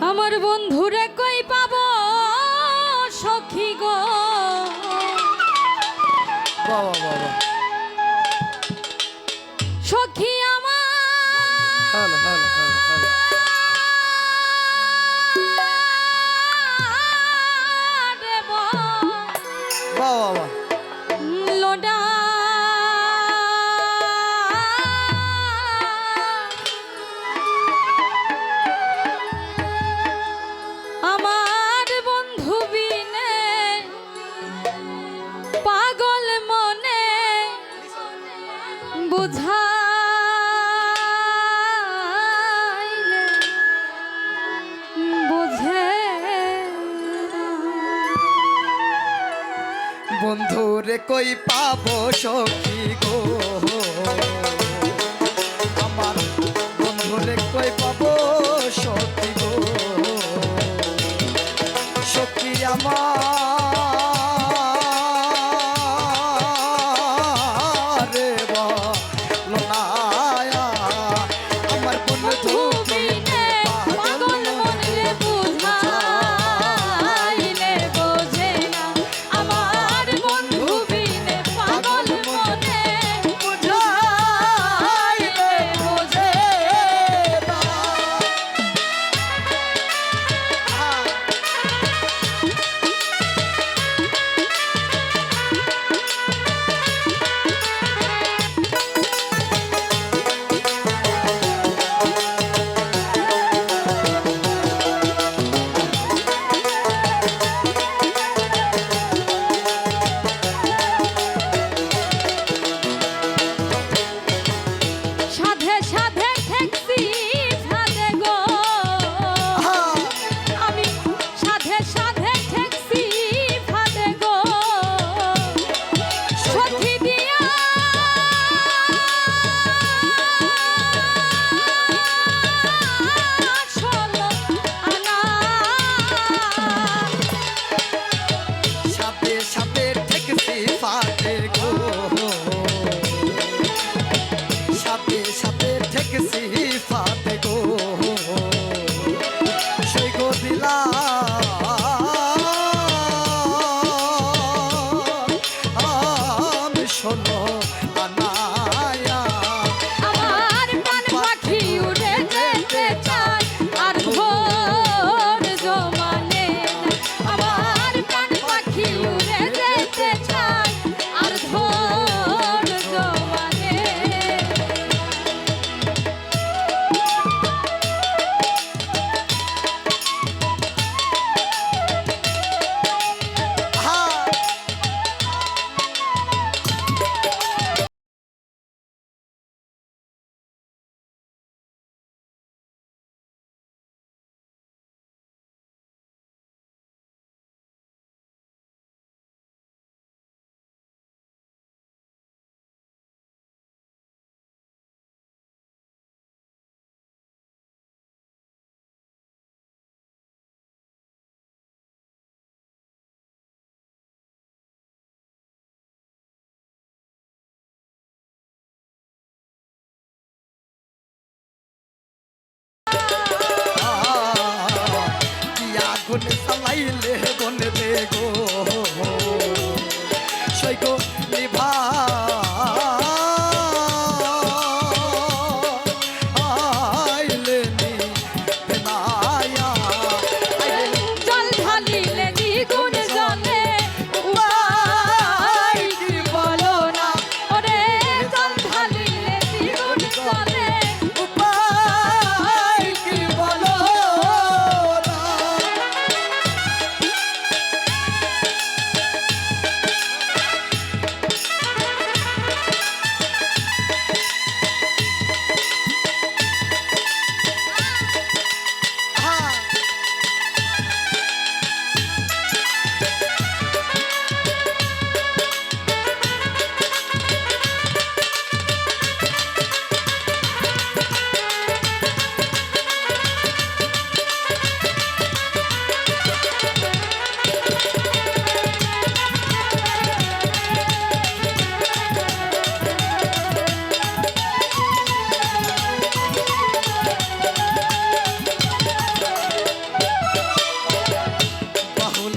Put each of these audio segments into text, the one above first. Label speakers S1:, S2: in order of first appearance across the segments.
S1: আমার বন্ধুরে কই পাব সখী গো?
S2: বাবা বাবা।
S1: সখী আমার।
S2: বাবা। কই পাবো সখী গো?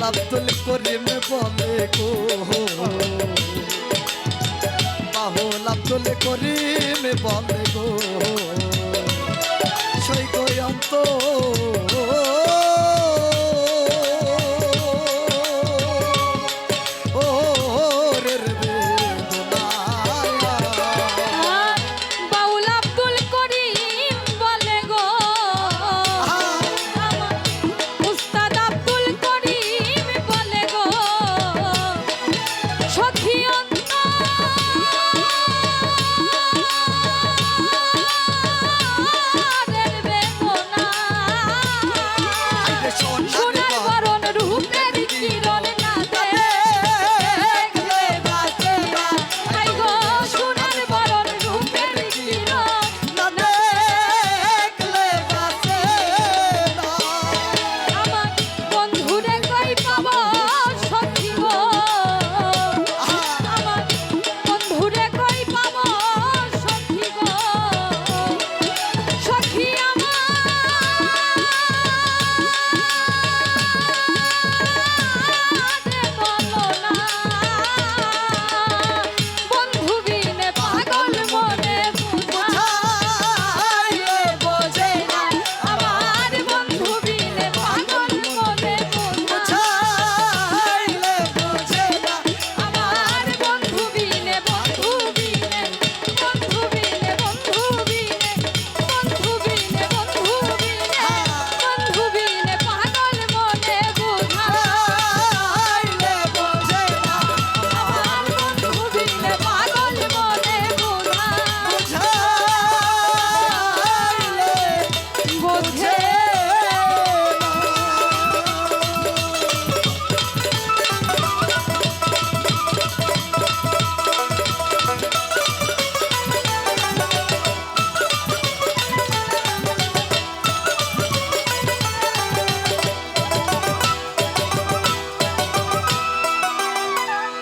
S2: আব্দুল করিম বলে গো। বাহুল আব্দুল করিম বলে গো। সৈকয়ন্ত